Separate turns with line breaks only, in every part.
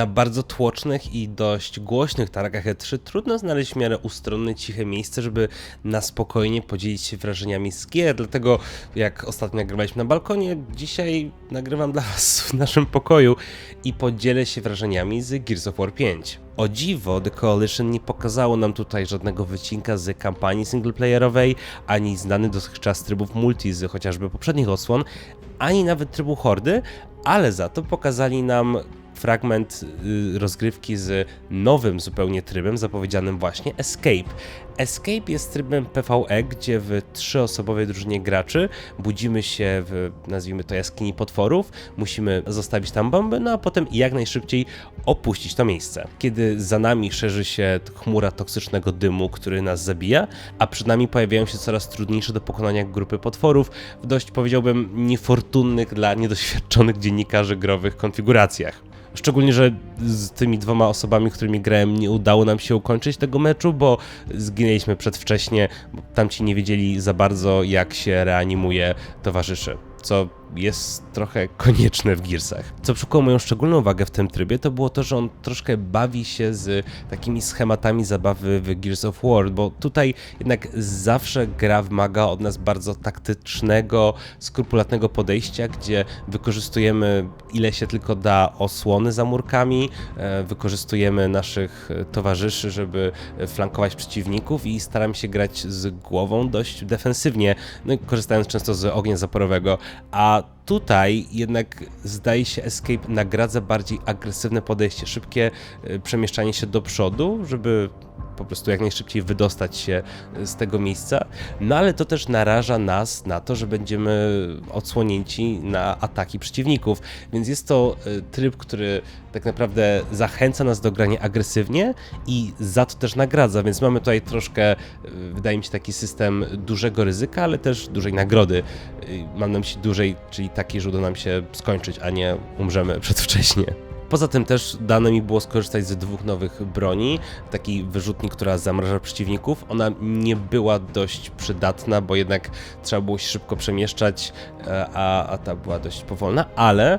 Na bardzo tłocznych i dość głośnych targach E3 trudno znaleźć w miarę ustronne, ciche miejsce, żeby na spokojnie podzielić się wrażeniami z gier, dlatego jak ostatnio nagrywaliśmy na balkonie, dzisiaj nagrywam dla Was w naszym pokoju i podzielę się wrażeniami z Gears of War 5. O dziwo, The Coalition nie pokazało nam tutaj żadnego wycinka z kampanii singleplayerowej, ani znany dotychczas trybów multi z chociażby poprzednich odsłon, ani nawet trybu hordy, ale za to pokazali nam fragment y, rozgrywki z nowym zupełnie trybem, zapowiedzianym właśnie Escape. Escape jest trybem PvE, gdzie w trzyosobowej drużynie graczy budzimy się w, nazwijmy to, jaskini potworów, musimy zostawić tam bomby, no a potem jak najszybciej opuścić to miejsce. Kiedy za nami szerzy się chmura toksycznego dymu, który nas zabija, a przed nami pojawiają się coraz trudniejsze do pokonania grupy potworów w dość, powiedziałbym, niefortunnych dla niedoświadczonych dziennikarzy growych konfiguracjach. Szczególnie, że z tymi dwoma osobami, którymi grałem, nie udało nam się ukończyć tego meczu, bo zginęliśmy przedwcześnie, bo tamci nie wiedzieli za bardzo, jak się reanimuje towarzyszy. Co jest trochę konieczne w Gearsach. Co przykuło moją szczególną uwagę w tym trybie, to było to, że on troszkę bawi się z takimi schematami zabawy w Gears of War, bo tutaj jednak zawsze gra wymaga od nas bardzo taktycznego, skrupulatnego podejścia, gdzie wykorzystujemy ile się tylko da osłony za murkami, e, wykorzystujemy naszych towarzyszy, żeby flankować przeciwników i staramy się grać z głową dość defensywnie, no i korzystając często z ognia zaporowego, a tutaj jednak zdaje się Escape nagradza bardziej agresywne podejście, szybkie y, przemieszczanie się do przodu, żeby po prostu jak najszybciej wydostać się z tego miejsca. No ale to też naraża nas na to, że będziemy odsłonięci na ataki przeciwników. Więc jest to y, tryb, który tak naprawdę zachęca nas do grania agresywnie i za to też nagradza. Więc mamy tutaj troszkę, y, wydaje mi się, taki system dużego ryzyka, ale też dużej nagrody. Y, mam na myśli dużej, czyli takiej, że uda nam się skończyć, a nie umrzemy przedwcześnie. Poza tym też dane mi było skorzystać z dwóch nowych broni. Taki wyrzutnik, która zamraża przeciwników. Ona nie była dość przydatna, bo jednak trzeba było się szybko przemieszczać, e, a, a ta była dość powolna, ale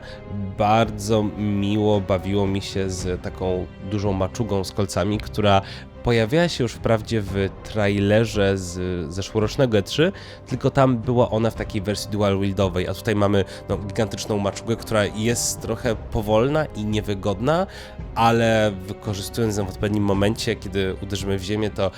bardzo miło bawiło mi się z taką dużą maczugą z kolcami, która pojawiała się już wprawdzie w trailerze z zeszłorocznego E3, tylko tam była ona w takiej wersji dual wieldowej, a tutaj mamy no, gigantyczną maczugę, która jest trochę powolna i niewygodna, ale wykorzystując ją w odpowiednim momencie, kiedy uderzymy w ziemię, to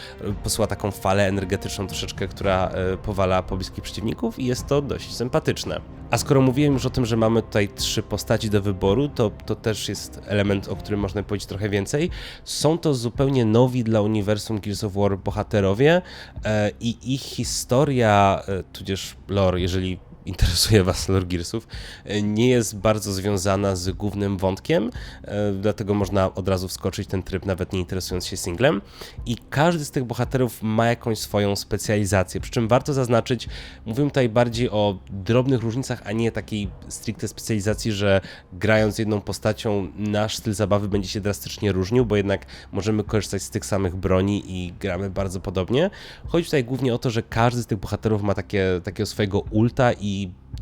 posyła taką falę energetyczną troszeczkę, która e, powala pobliskich przeciwników i jest to dość sympatyczne. A skoro mówiłem już o tym, że mamy tutaj trzy postaci do wyboru, to, to też jest element, o którym można powiedzieć trochę więcej. Są to zupełnie nowi dla uniwersum Gears of War bohaterowie e, i ich historia, e, tudzież lore, jeżeli interesuje Was lore Gearsów, e, nie jest bardzo związana z głównym wątkiem, e, dlatego można od razu wskoczyć ten tryb, nawet nie interesując się singlem. I każdy z tych bohaterów ma jakąś swoją specjalizację, przy czym warto zaznaczyć, mówimy tutaj bardziej o drobnych różnicach, a nie takiej stricte specjalizacji, że grając jedną postacią, nasz styl zabawy będzie się drastycznie różnił, bo jednak możemy korzystać z tych samych broni i gramy bardzo podobnie. Chodzi tutaj głównie o to, że każdy z tych bohaterów ma takie, takiego swojego ulta i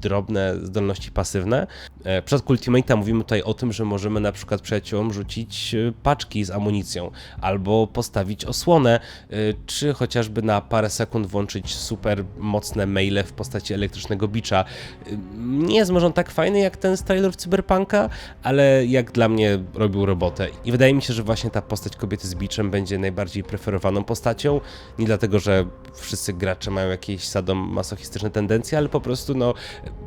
drobne zdolności pasywne. E, w przypadku Ultimate'a mówimy tutaj o tym, że możemy na przykład przyjaciołom rzucić e, paczki z amunicją, albo postawić osłonę, e, czy chociażby na parę sekund włączyć super mocne maile w postaci elektrycznego bicza. Nie jest może on tak fajny jak ten z Cyberpunka, ale jak dla mnie robił robotę. I wydaje mi się, że właśnie ta postać kobiety z biczem będzie najbardziej preferowaną postacią. Nie dlatego, że wszyscy gracze mają jakieś sadomasochistyczne tendencje, ale po prostu no,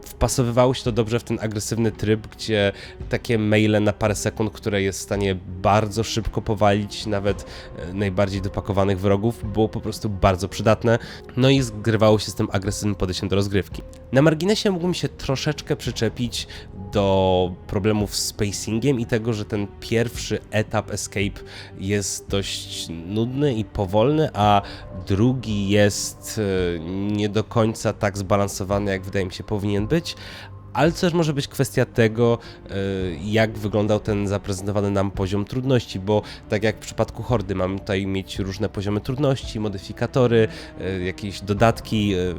wpasowywało się to dobrze w ten agresywny tryb, gdzie takie maile na parę sekund, które jest w stanie bardzo szybko powalić nawet e, najbardziej dopakowanych wrogów, było po prostu bardzo przydatne. No i zgrywało się z tym agresywnym podejściem do rozgrywki. Na marginesie mógłbym się troszeczkę przyczepić do problemów z pacingiem i tego, że ten pierwszy etap escape jest dość nudny i powolny, a drugi jest e, nie do końca tak zbalansowany, jak wydaje mi się powinien być, ale też może być kwestia tego, e, jak wyglądał ten zaprezentowany nam poziom trudności, bo tak jak w przypadku Hordy mamy tutaj mieć różne poziomy trudności, modyfikatory, e, jakieś dodatki, e,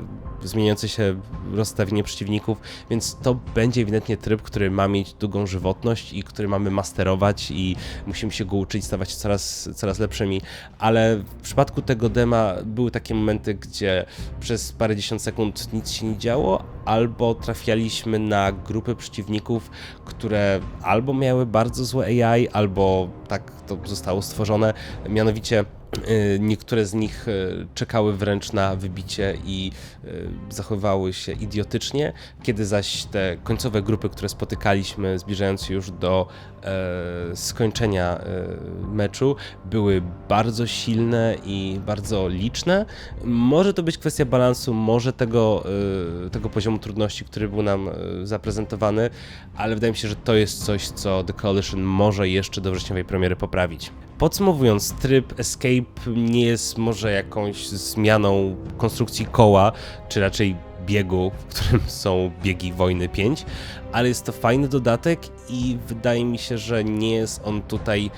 zmieniające się rozstawienie przeciwników, więc to będzie ewidentnie tryb, który ma mieć długą żywotność i który mamy masterować i musimy się go uczyć, stawać coraz, coraz lepszymi, ale w przypadku tego dema były takie momenty, gdzie przez parędziesiąt sekund nic się nie działo, albo trafialiśmy na grupy przeciwników, które albo miały bardzo złe AI, albo tak to zostało stworzone, mianowicie niektóre z nich y, czekały wręcz na wybicie i y, zachowywały się idiotycznie, kiedy zaś te końcowe grupy, które spotykaliśmy, zbliżając się już do e, skończenia e, meczu, były bardzo silne i bardzo liczne. Może to być kwestia balansu, może tego, e, tego poziomu trudności, który był nam zaprezentowany, ale wydaje mi się, że to jest coś, co The Coalition może jeszcze do wrześniowej premiery poprawić. Podsumowując, tryb Escape nie jest może jakąś zmianą konstrukcji koła, czy raczej biegu, w którym są biegi wojny 5, ale jest to fajny dodatek i wydaje mi się, że nie jest on tutaj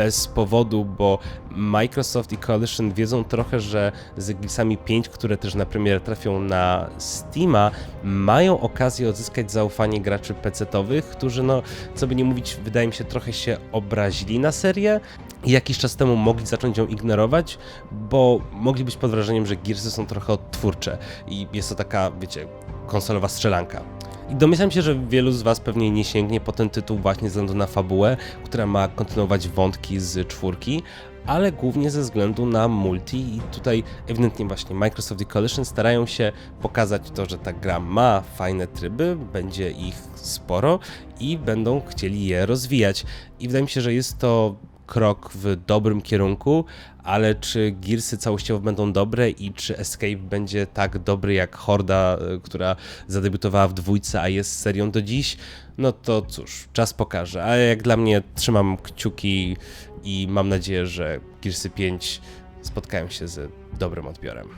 bez powodu, bo Microsoft i Coalition wiedzą trochę, że z Eclipse'ami 5, które też na premierę trafią na Steama, mają okazję odzyskać zaufanie graczy PC-towych, którzy, no, co by nie mówić, wydaje mi się, trochę się obrazili na serię i jakiś czas temu mogli zacząć ją ignorować, bo mogli być pod wrażeniem, że Gearsy są trochę odtwórcze i jest to taka, wiecie, konsolowa strzelanka. I domyślam się, że wielu z Was pewnie nie sięgnie po ten tytuł właśnie ze względu na fabułę, która ma kontynuować wątki z czwórki, ale głównie ze względu na multi i tutaj ewidentnie właśnie Microsoft i Coalition starają się pokazać to, że ta gra ma fajne tryby, będzie ich sporo i będą chcieli je rozwijać. I wydaje mi się, że jest to krok w dobrym kierunku, ale czy Gearsy całościowo będą dobre i czy Escape będzie tak dobry jak Horda, y, która zadebiutowała w dwójce, a jest serią do dziś? No to cóż, czas pokaże. Ale jak dla mnie trzymam kciuki i mam nadzieję, że Gearsy 5 spotkają się z dobrym odbiorem.